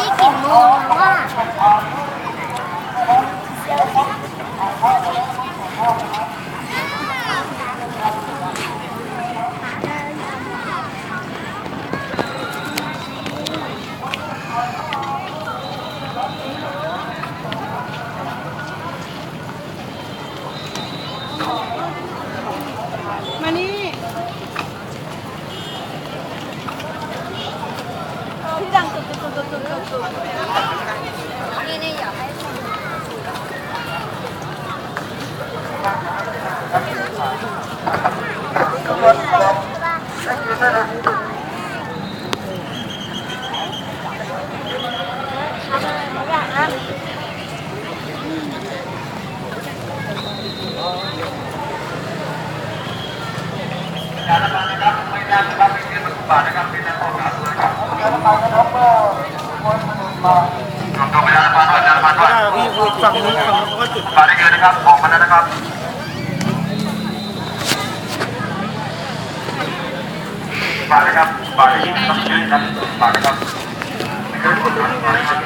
นี่กี่โมงแล้วว่า ที่ดังตุดตุดตุดตุดตุดตุดตุดนี่นี่อยาก ก็ได้คนฝั่งนู้นฝั่งนู้นเขาก็จุดมาได้เยอะนะครับออกมาแล้วนะครับมาเลยครับมาเลยต้องยืนครับมาเลยครับไม่เคยกดดันมาเลยครับ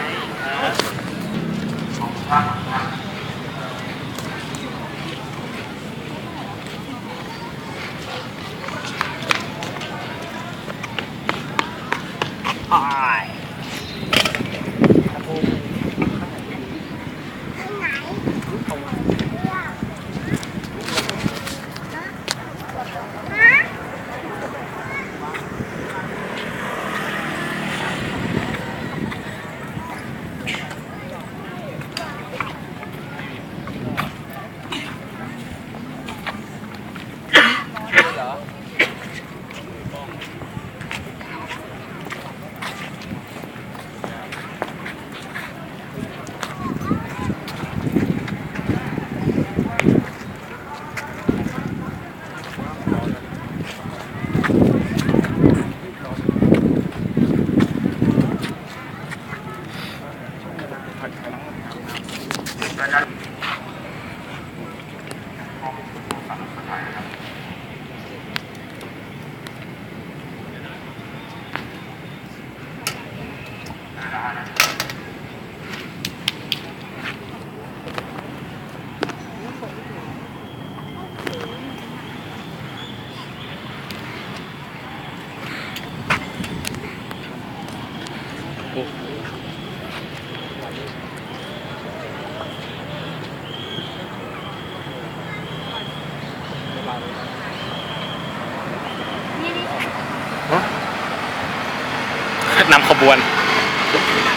นำขบวน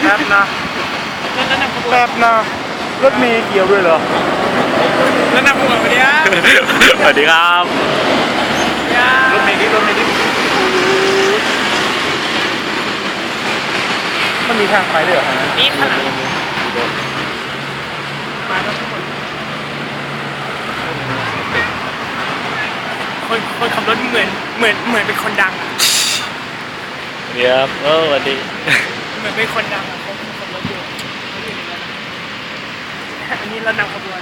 แป๊บนะแล้วก็นำขบวนแป๊บนะรถเมล์เกี่ยวด้วยเหรอแล้วนำขบวนไปเนี้ยสวัสดีครับ รถเมล์นี่รถเมล์นี่มันมีทางไปด้วยเหรอนี่ขนาดมาแล้วทุกคนคนคนขับรถเหมือนเหมือนเหมือนเป็นคนดังอะ เดี๋ยวเออสวัสดี เหมือนเป็นคนดังอะเขาขับรถอยู่เขาอยู่ในนั้นอะอันนี้เรานำขบวน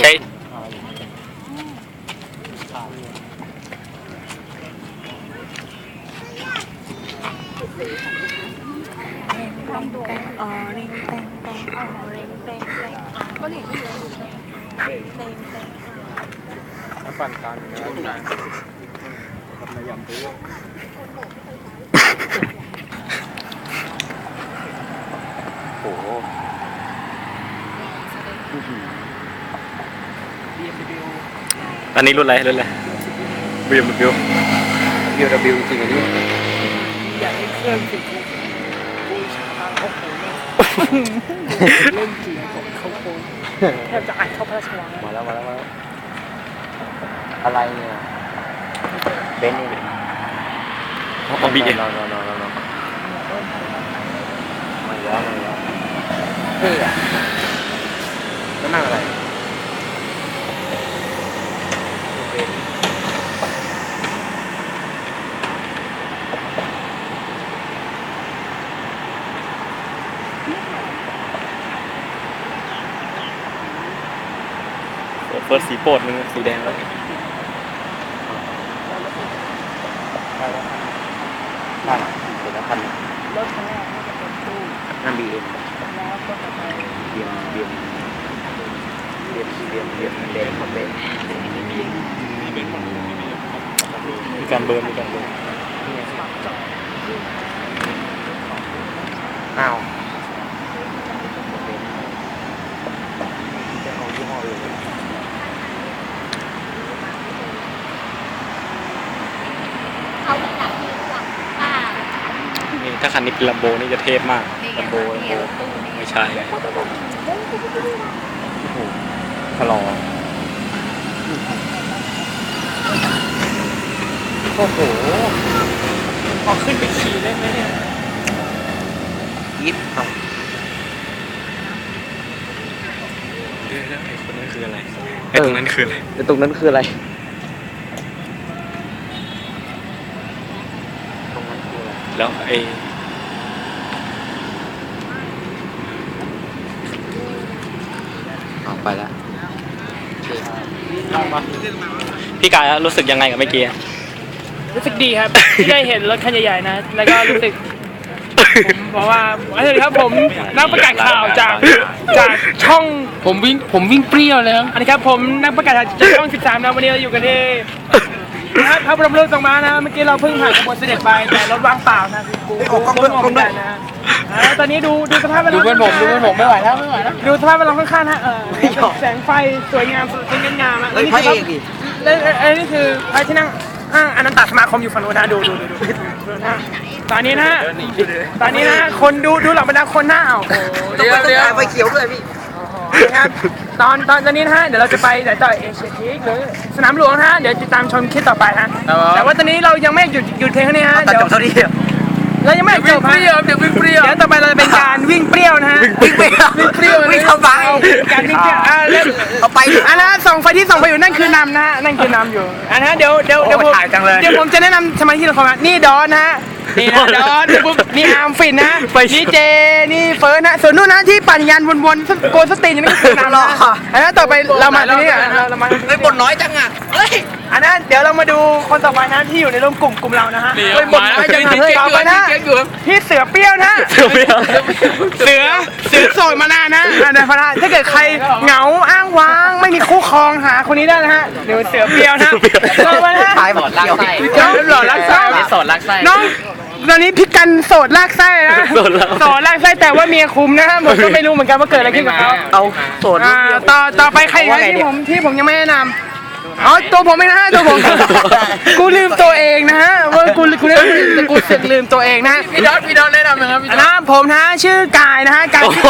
ใช่อ๋อนี่แตงแตงอ๋อเร่งแตงแตงอ๋อก็เห็นอยู่แตงแตงแตงน้ำปั่นกลางนะ กลางทำในยำตื้อโอ้โหอันนี้รุ่นอะไรรุ่นอะไร BMW ยูดับบิวจริงอันนี้อยากให้เครื่องสิบูชาโอ้โหเล่นจริงของเขาโค้งแทบจะอัดเข้าพระราชวังมาแล้วมาแล้วมาแล้วอะไรเนี่ย เบนซ์นี่เอาบีเอ็นอนนอนนอนนอนมาแล้วมาแล้วเท่อะแล้วนั่งอะไรเบนซ์เฟิร์สสีโปรดมึงสีแดงแล้ว ได้แล้วได้เสร็จแล้วพันรถข้างหน้าก็จะเป็นตู้นั่นบีเอ็มแล้วก็จะไปเบียมเบียมเบียมเบียมเบียมแดงคอมเบนมีการเบิร์นมีการเบิร์นอ้าวจะเอายี่ห้ออื่น เขาไปจากที่หลังป้า นี่ ถ้าคันนี้เป็นลัมโบนี่จะเทพมากนี่ไงลัมโบลัมนี่โบรถตู้นี่ไม่ใช่โอ้โหชะลอโอ้โหออกขึ้นไปขี่ได้ไหมเนี่ยยิบเอาเดี๋ยวๆไอ้คนนั้นคืออะไรไอ้ตรงนั้นคืออะไรแต่ตรงนั้นคืออะไรตรงนั้นคืออะไรแล้วไอ้ ออกไปแล้ว พี่กายรู้สึกยังไงกับเมื่อกี้ รู้สึกดีครับ ที่ได้เห็นรถคันใหญ่ๆนะ แล้วก็รู้สึกผมเพราะว่าสวัสดีครับผมนักประกาศข่าวจากจากช่องผมวิ่งผมวิ่งเปรี้ยวเลยครับอันนี้ครับผมนักประกาศข่าวจากช่อง 13นะวันนี้เราอยู่กันที่ นะครับพระบรมรูปทรงม้านะ เมื่อกี้เราเพิ่งผ่านขบวนเสด็จไปแต่รถว่างเปล่านะคือกูกูกูงงเหมือนกันนะอ่าตอนนี้ดูดูสภาพแวดดูล้อมเพื่อนผมดูเพื่อนผมไม่ไหวแล้วไม่ไหวแล้วดูสภาพแวดล้อมข้างๆนะเออแสงไฟสวยงามสวยงามๆอะแล้วนี่พระคือเอกดิแล้วไอ้นี่คือพระที่นั่งห้างอนันตสมาคมอยู่ฝั่งนู้นนะดูดูดูดูดูนะตอนนี้นะตอนนี้นะคนดูดูหลังบรรดาคนหน้าเอาโอ้โหเดี๋ยวเดี๋ยวไฟเขียวด้วยพี่ นะครับตอนตอนตอนนี้นะฮะเดี๋ยวเราจะไปเดี๋ยวต่อเอเชียทีกหรือสนามหลวงนะฮะเดี๋ยวติดตามชมคลิปต่อไปฮะแต่ว่าตอนนี้เรายังไม่หยุดหยุดเพลงเท่านี้ฮะตัดเดี๋ยวจบเท่านี้เรายังไม่จบฮะเดี๋ยววิ่งเปรี้ยว เดี๋ยวต่อไปเราจะเป็นการวิ่งเปรี้ยวนะฮะวิ่งเปรี้ยววิ่งเปรี้ยววิ่งทำไมการวิ่งเปรี้ยวอ่าแล้วเอาไปดิ อันนั้นส่องไฟที่ส่องไปอยู่นั่นคือนำนะฮะนั่นคือนำอยู่อันนั้นเดี๋ยวเดี๋ยวเดี๋ยวผมโอ้ถ่ายจังเลย เดี๋ยวผมจะแนะนำสมาชิกละครนะนี่ดอนนะฮะนี่นะดอนปุ๊บนี่อาร์มฟินนะนี่เจนี่เฟิร์นนะส่วนนู้นนะที่ปั่นยันวนๆโกนสตีนนี่คือนำนะอันนั้นต่อไปเรามาตรงนี้อะเราเรามาเฮ้ยบทน้อยจังอะเฮ้ยอันนั้นเดี๋ยวเรามาดูคนต่อไปนะที่อยู่ในร่วมกลุ่มกลุ่มเรานะฮะเฮ้ยบทน้อยจังอะเฮ้ยต่อไปนะเก๊กอยู่ครับพี่เสือเปรี้ยวนะเสือเปรี้ยวเสือเสือโสดมานานนะอันนี้พนะถ้าเกิดใครเหงาอ้างว้างไม่มี คู่ครองหาคนนี้ได้นะฮะเดี๋ยวเสือเปรี้ยวนะต่อไปนะขายบทลากไส้น้องหล่อรักไส้สดลากไส้น้องตอนนี้พี่กันโสดลากไส้นะโสดลากโสดลากไส้แต่ว่าเมียคุมนะฮะผมก็ไม่รู้เหมือนกันว่าเกิดอะไรขึ้นกับเขาเอาโสด อ่าต่อต่อไปใครนะที่ผมที่ผมยังไม่แนะนำ อ๋อตัวผมไม่นะฮะตัวผม กูลืมตัวเองนะฮะว่ากูกูลืมกูเสึกลืมตัวเองนะฮะพี่ดอทพี่ดอทแนะนำนะครับพี่ดอทนะผมนะชื่อกายนะฮะกายโอ้โห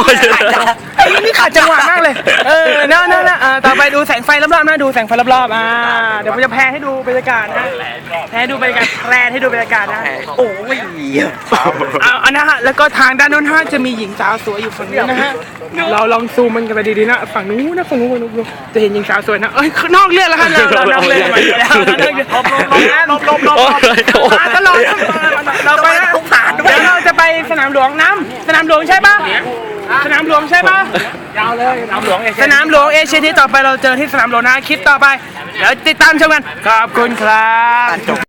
ไอ้นี่ขัดจังหวะมากเลย เออนั่นนั่นนะเออต่อไปดูแสงไฟรอบๆนะดูแสงไฟรอบๆอ่าเดี๋ยวผมจะแพรให้ดูบรรยากาศนะแพรให้ดูบรรยากาศแพรให้ดูบรรยากาศนะโอ้ยเอาอันนะฮะแล้วก็ทางด้านโน้นฮะจะมีหญิงสาวสวยอยู่ฝั่งนี้นะฮะเราลองซูมมันกันไปดีๆนะฝั่งนู้นนะฝั่งนู้นฝั่งนู้นจะเห็นหญิงสาวสวยนะเอ้ยนอกเรื่องแล้วเราเรานอกเรื่องไปแล้วลบลบลบลบตลอดเราไปนะเดี๋ยวเราจะไปสนามหลวงน้ำสนามหลวงใช่ปะสนามหลวงใช่ปะยาวเลยสนามหลวงสนามหลวงเอเชียที่ต่อไปเราเจอที่สนามหลวงนะคลิปต่อไปเดี๋ยวติดตามชมกันขอบคุณครับ